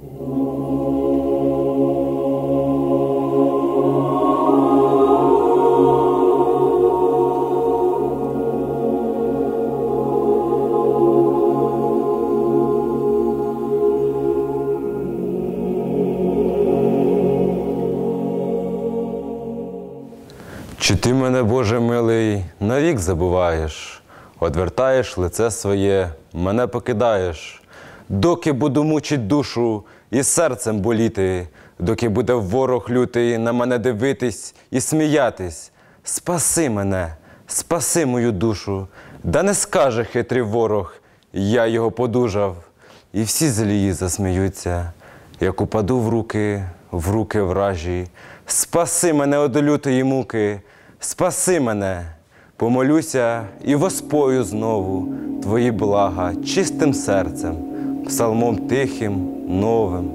Чи ти мене, Боже милий, навік забуваєш, одвертаєш лице своє, мене покидаєш, доки буду мучить душу і серцем боліти, доки буде ворог лютий на мене дивитись і сміятись. Спаси мене, спаси мою душу, да не скаже хитрий ворог, я його подужав, і всі злії засміються, як упаду в руки, в руки вражі. Спаси мене од лютої муки, спаси мене, помолюся і воспою знову твої блага чистим серцем, псалмом тихим, новим.